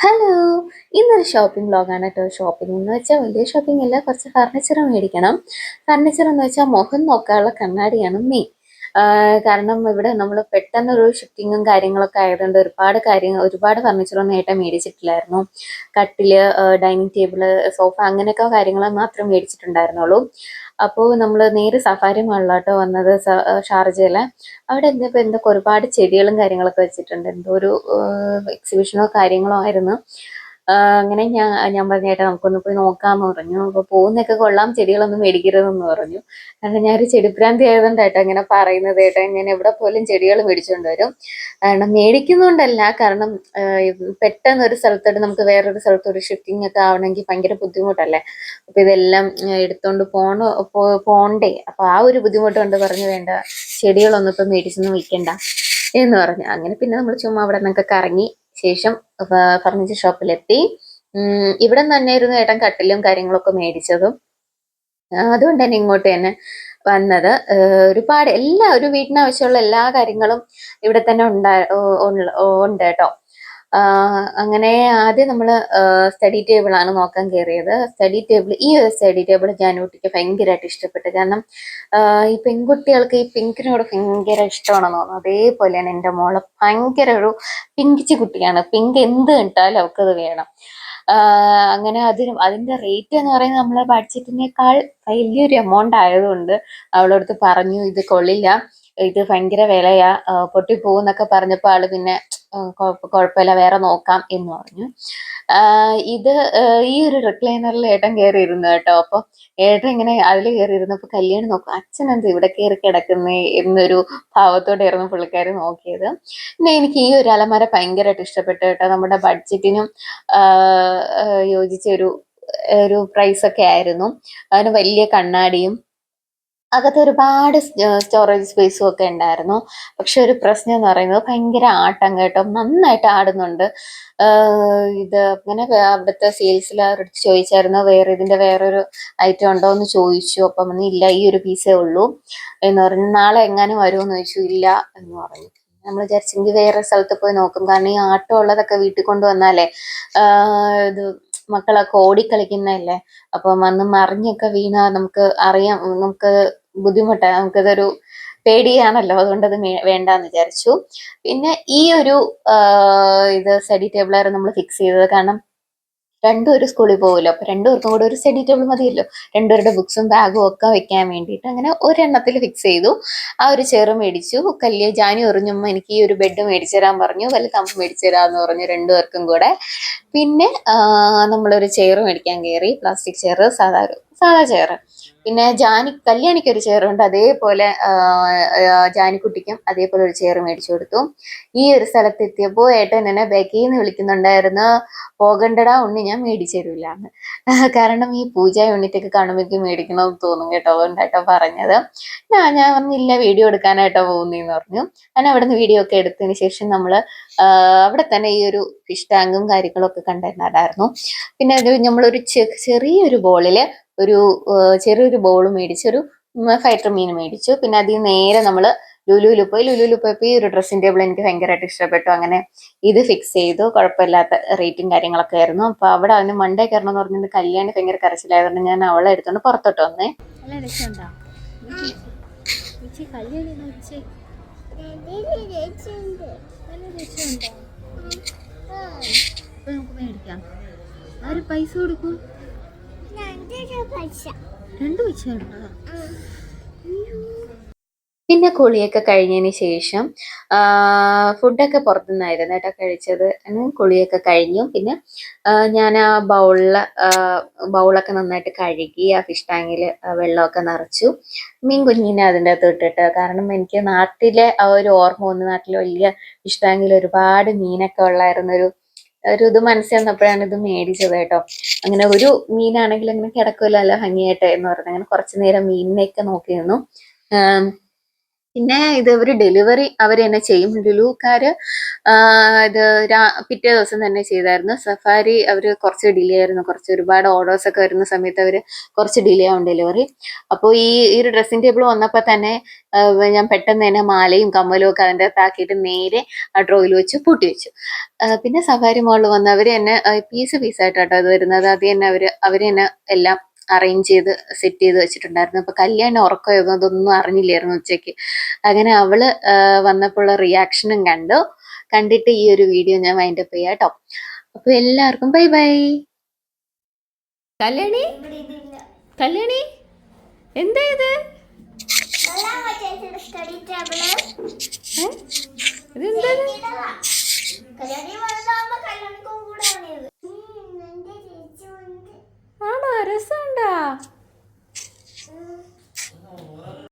Hello ഇന്നൊരു shopping ബ്ലോഗാണ് കേട്ടോ. Shopping എന്ന് വെച്ചാൽ വലിയ ഷോപ്പിംഗ് അല്ല കുറച്ച് ഫർണിച്ചർ മേടിക്കണം. ഫർണിച്ചർ എന്ന് വെച്ചാൽ മുഖം നോക്കാനുള്ള കണ്ണാടിയാണ് മെയിൻ കാരണം ഇവിടെ നമ്മൾ പെട്ടെന്നൊരു ഷിഫ്റ്റിങ്ങും കാര്യങ്ങളൊക്കെ ആയതുകൊണ്ട് ഒരുപാട് കാര്യങ്ങൾ ഒരുപാട് ഫർണിച്ചറൊന്നും ഏട്ടാ മേടിച്ചിട്ടില്ലായിരുന്നു. കട്ടിൽ ഡൈനിങ് ടേബിൾ സോഫ അങ്ങനെയൊക്കെ കാര്യങ്ങൾ മാത്രം മേടിച്ചിട്ടുണ്ടായിരുന്നുള്ളൂ. അപ്പോൾ നമ്മൾ നേരെ സഫാരി മാളിലോട്ടോ വന്നത് ഷാർജയിലെ. അവിടെ എന്താ ഇപ്പൊ എന്തൊക്കെ ഒരുപാട് ചെടികളും കാര്യങ്ങളൊക്കെ വെച്ചിട്ടുണ്ട്. എന്തോ ഒരു എക്സിബിഷനോ കാര്യങ്ങളോ ആയിരുന്നു. അങ്ങനെ ഞാൻ ഞാൻ പറഞ്ഞ നമുക്കൊന്ന് പോയി നോക്കാന്ന് പറഞ്ഞു. അപ്പൊ പോകുന്നൊക്കെ കൊള്ളാം ചെടികളൊന്നും മേടിക്കരുതെന്ന് പറഞ്ഞു. കാരണം ഞാൻ ഒരു ചെടിപ്രാന്തി ആയതുകൊണ്ട് അങ്ങനെ പറയുന്നത് ഏട്ടാ ഞാൻ എവിടെ പോലും ചെടികൾ മേടിച്ചുകൊണ്ട് വരും. കാരണം മേടിക്കുന്നതുകൊണ്ടല്ല കാരണം പെട്ടെന്ന് ഒരു സ്ഥലത്തോട്ട് നമുക്ക് വേറൊരു സ്ഥലത്തോട്ട് ഷിഫ്റ്റിംഗ് ഒക്കെ ആവണമെങ്കിൽ ഭയങ്കര ബുദ്ധിമുട്ടല്ലേ? അപ്പൊ ഇതെല്ലാം എടുത്തോണ്ട് പോണ പോണ്ടേ? അപ്പൊ ആ ഒരു ബുദ്ധിമുട്ട് കൊണ്ട് പറഞ്ഞു വേണ്ട ചെടികളൊന്നും ഇപ്പൊ മേടിച്ചൊന്നും വിൽക്കണ്ട എന്ന് പറഞ്ഞു. അങ്ങനെ പിന്നെ നമ്മൾ ചുമ്മാ അവിടെ നിന്നൊക്കെ കറങ്ങി ശേഷം ഫർണിച്ചർ ഷോപ്പിലെത്തി ഇവിടെ തന്നെയായിരുന്നു ഏട്ടൻ കട്ടിലും കാര്യങ്ങളൊക്കെ മേടിച്ചതും. അതുകൊണ്ട് തന്നെ ഇങ്ങോട്ട് തന്നെ വന്നത്. ഒരുപാട് എല്ലാ ഒരു വീടിനാവശ്യമുള്ള എല്ലാ കാര്യങ്ങളും ഇവിടെ തന്നെ ഉണ്ടാ ഉണ്ട് കേട്ടോ. അങ്ങനെ ആദ്യം നമ്മൾ സ്റ്റഡി ടേബിൾ ആണ് നോക്കാൻ കയറിയത് സ്റ്റഡി ടേബിൾ ഈ ഒരു സ്റ്റഡി ടേബിൾ ഞാൻ കുട്ടിക്ക് ഭയങ്കരമായിട്ട് ഇഷ്ടപ്പെട്ടു. കാരണം ഈ പെൺകുട്ടികൾക്ക് ഈ പിങ്കിനോട് ഭയങ്കര ഇഷ്ടമാണെന്ന് തോന്നുന്നു. അതേപോലെയാണ് എന്റെ മോൾ. ഭയങ്കര ഒരു പിങ്കിച്ച് കുട്ടിയാണ്. പിങ്ക് എന്ത് കിട്ടാലും അവൾക്കത് വേണം. അങ്ങനെ അതിന് അതിന്റെ റേറ്റ് എന്ന് പറയുന്നത് നമ്മളെ ബഡ്ജറ്റിനേക്കാൾ വലിയൊരു എമൗണ്ട് ആയതുകൊണ്ട് അവളടുത്ത് പറഞ്ഞു ഇത് കൊള്ളില്ല. ഇത് ഭയങ്കര വിലയാ. പൊട്ടിപ്പോകുന്നൊക്കെ പറഞ്ഞപ്പോൾ ആൾ പിന്നെ കുഴപ്പമില്ല വേറെ നോക്കാം എന്ന് പറഞ്ഞു. ഇത് ഈ ഒരു റിക്ലൈനറിൽ ഏട്ടൻ കയറി ഇരുന്നു കേട്ടോ. അപ്പൊ ഏട്ടൻ ഇങ്ങനെ അതിൽ കയറി ഇരുന്നപ്പോ കല്യാണി നോക്കും അച്ഛൻ എന്ത് ഇവിടെ കയറി കിടക്കുന്നേ? എന്നൊരു ഭാവത്തോടെ ആയിരുന്നു പുള്ളിക്കാരി നോക്കിയത്. പിന്നെ എനിക്ക് ഈ ഒരു അലമാര ഭയങ്കരമായിട്ട് ഇഷ്ടപ്പെട്ടു കേട്ടോ. നമ്മുടെ ബഡ്ജറ്റിനും യോജിച്ച ഒരു ഒരു പ്രൈസ് ഒക്കെ ആയിരുന്നു. അതിന് വലിയ കണ്ണാടിയും അകത്ത് ഒരുപാട് സ്റ്റോറേജ് സ്പേസും ഒക്കെ ഉണ്ടായിരുന്നു. പക്ഷെ ഒരു പ്രശ്നം എന്ന് പറയുന്നത് ഭയങ്കര ആട്ടം കേട്ടോ. നന്നായിട്ട് ആടുന്നുണ്ട്. ഇത് അങ്ങനെ അവിടുത്തെ സെയിൽസിൽ അവരോട് ചോദിച്ചായിരുന്നു വേറെ ഇതിന്റെ വേറൊരു ഐറ്റം ഉണ്ടോ? എന്ന് ചോദിച്ചു. അപ്പം ഒന്നും ഇല്ല ഈ ഒരു പീസേ ഉള്ളൂ. എന്ന് പറഞ്ഞു നാളെ എങ്ങാനും വരുമെന്ന് ചോദിച്ചു. ഇല്ല എന്ന് പറഞ്ഞു. നമ്മൾ വിചാരിച്ചെങ്കിൽ വേറെ സ്ഥലത്ത് പോയി നോക്കും. കാരണം ഈ ആട്ടം ഉള്ളതൊക്കെ വീട്ടിൽ കൊണ്ടുവന്നാലേ ഇത് മക്കളൊക്കെ ഓടിക്കളിക്കുന്നതല്ലേ? അപ്പം വന്ന് മറിഞ്ഞൊക്കെ വീണാൽ നമുക്ക് അറിയാം നമുക്ക് ബുദ്ധിമുട്ടാണ് നമുക്കതൊരു പേടിയാണല്ലോ. അതുകൊണ്ട് അത് വേണ്ടാന്ന് വിചാരിച്ചു. പിന്നെ ഈ ഒരു ഇത് സ്റ്റഡി ടേബിളായിരുന്നു നമ്മൾ ഫിക്സ് ചെയ്തത്. കാരണം രണ്ടും ഒരു സ്കൂളിൽ പോകുമല്ലോ അപ്പൊ രണ്ടുപേർക്കും കൂടെ ഒരു സ്റ്റഡി ടേബിൾ മതിയല്ലോ. രണ്ടുപേരുടെ ബുക്സും ബാഗും ഒക്കെ വെക്കാൻ വേണ്ടിയിട്ട് അങ്ങനെ ഒരെണ്ണത്തിൽ ഫിക്സ് ചെയ്തു. ആ ഒരു ചെയർ മേടിച്ചു. കല്യ ജാനി ഉറിഞ്ഞുമ്പോൾ എനിക്ക് ഈ ഒരു ബെഡ് മേടിച്ചു തരാൻ പറഞ്ഞു. വല്ല കമ്പ് മേടിച്ചു തരാമെന്ന് പറഞ്ഞു രണ്ടുപേർക്കും കൂടെ. പിന്നെ നമ്മളൊരു ചെയർ മേടിക്കാൻ കയറി. പ്ലാസ്റ്റിക് ചെയർ സാധാരണ സാധാ ചെയർ പിന്നെ ജാനി കല്യാണിക്ക് ഒരു ചെയറുണ്ട് അതേപോലെ ജാനിക്കുട്ടിക്കും അതേപോലെ ഒരു ചെയർ മേടിച്ചു കൊടുത്തു. ഈ ഒരു സ്ഥലത്ത് എത്തിയപ്പോൾ ഏട്ടൻ എന്നെ ബെക്കിന്ന് വിളിക്കുന്നുണ്ടായിരുന്നു. പോകണ്ടടാ ഉണ്ണി ഞാൻ മേടിച്ചു തരൂലാന്ന്. കാരണം ഈ പൂജ യൂണിറ്റൊക്കെ കാണുമ്പോഴേക്കും മേടിക്കണമെന്ന് തോന്നും കേട്ടോ അതുകൊണ്ടായിട്ടോ പറഞ്ഞത്. ഞാൻ ഞാൻ പറഞ്ഞില്ല വീഡിയോ എടുക്കാനായിട്ടോ പോകുന്നെന്ന് പറഞ്ഞു. ഞാൻ അവിടെ നിന്ന് വീഡിയോ ഒക്കെ എടുത്തതിന് ശേഷം നമ്മൾ അവിടെ തന്നെ ഈ ഒരു ഫിഷ് ടാങ്കും കാര്യങ്ങളൊക്കെ കണ്ടിരുന്നതായിരുന്നു. പിന്നെ നമ്മളൊരു ചെറിയൊരു ബോളിൽ ഒരു ചെറിയൊരു ബോൾ മേടിച്ചൊരു ഫൈറ്റർ മീൻ മേടിച്ചു. പിന്നെ അതിൽ നേരെ നമ്മൾ ലുലുവിൽ പോയി. ലുലുവിൽ പോയപ്പോൾ ഈ ഒരു ഡ്രസ്സിന്റെ ടേബിൾ എനിക്ക് ഭയങ്കരമായിട്ട് ഇഷ്ടപ്പെട്ടു. അങ്ങനെ ഇത് ഫിക്സ് ചെയ്തു. കുഴപ്പമില്ലാത്ത റേറ്റും കാര്യങ്ങളൊക്കെ ആയിരുന്നു. അപ്പൊ അവിടെ അവന് മണ്ടേ കയറണം എന്ന് പറഞ്ഞിട്ട് കല്യാണി ഭയങ്കര കരച്ചിലായതുകൊണ്ട് ഞാൻ അവളെ എടുത്തോണ്ട് പുറത്തോട്ട് വന്നേ. പൈസ കൊടുക്കും. രണ്ട് പിന്നെ കുളിയൊക്കെ കഴിഞ്ഞതിന് ശേഷം ഫുഡൊക്കെ പുറത്തുനിന്നായിരുന്നു കേട്ടോ കഴിച്ചത്. കുളിയൊക്കെ കഴിഞ്ഞു. പിന്നെ ഞാൻ ആ ബൗളിൽ ബൗളൊക്കെ നന്നായിട്ട് കഴുകി ആ ഫിഷ് ടാങ്കിൽ വെള്ളമൊക്കെ നിറച്ചു. മീൻ കുഞ്ഞിനെ അതിന്റെ അകത്ത് ഇട്ടിട്ട്. കാരണം എനിക്ക് നാട്ടിലെ ആ ഒരു ഓർമ്മ വന്നു. നാട്ടിൽ വലിയ ഫിഷ് ടാങ്കിൽ ഒരുപാട് മീനൊക്കെ ഉള്ളായിരുന്ന ഒരു ഇത് മനസ്സിൽ വന്നപ്പോഴാണ് ഇത് മേടിച്ചത് കേട്ടോ. അങ്ങനെ ഒരു മീനാണെങ്കിൽ അങ്ങനെ കിടക്കുമല്ലോ അല്ല ഭംഗിയായിട്ട് എന്ന് പറഞ്ഞു. അങ്ങനെ കുറച്ചു നേരം മീനിനെയൊക്കെ നോക്കി നിന്നു ആം, പിന്നെ ഇത് ഇവർ ഡെലിവറി അവർ തന്നെ ചെയ്യും. ലുലുക്കാർ ഇത് പിറ്റേ ദിവസം തന്നെ ചെയ്തായിരുന്നു. സഫാരി അവർ കുറച്ച് ഡിലേ ആയിരുന്നു. കുറച്ച് ഒരുപാട് ഓർഡേഴ്സ് ഒക്കെ വരുന്ന സമയത്ത് അവർ കുറച്ച് ഡിലേ ആവും ഡെലിവറി അപ്പോൾ ഈ ഈ ഒരു ഡ്രസ്സിംഗ് ടേബിൾ വന്നപ്പോൾ തന്നെ ഞാൻ പെട്ടെന്ന് തന്നെ മാലയും കമ്മലും ഒക്കെ അതിന്റെ അകത്താക്കിയിട്ട് നേരെ ആ ഡ്രോയിൽ വെച്ച് പൂട്ടി വെച്ചു. പിന്നെ സഫാരി മോളിൽ വന്ന് അവർ തന്നെ പീസ് പീസായിട്ടാട്ടോ അത് വരുന്നത്. അത് തന്നെ അവർ അവർ തന്നെ എല്ലാം അറേഞ്ച് ചെയ്ത് സെറ്റ് ചെയ്ത് വെച്ചിട്ടുണ്ടായിരുന്നു. അപ്പൊ കല്യാണം ഉറക്കമായിരുന്നു. അതൊന്നും അറിഞ്ഞില്ലായിരുന്നു ഉച്ചയ്ക്ക്. അങ്ങനെ അവൾ വന്നപ്പോൾ വന്നപ്പോഴുള്ള റിയാക്ഷനും കണ്ടു. കണ്ടിട്ട് ഈ ഒരു വീഡിയോ ഞാൻ വൈൻഡപ്പ് ചെയ്യാം കേട്ടോ അപ്പൊ എല്ലാവർക്കും ബൈ ബൈ കല്യാണി? കല്യാണി? എന്താ ഇത്? ഇതെന്താണ്?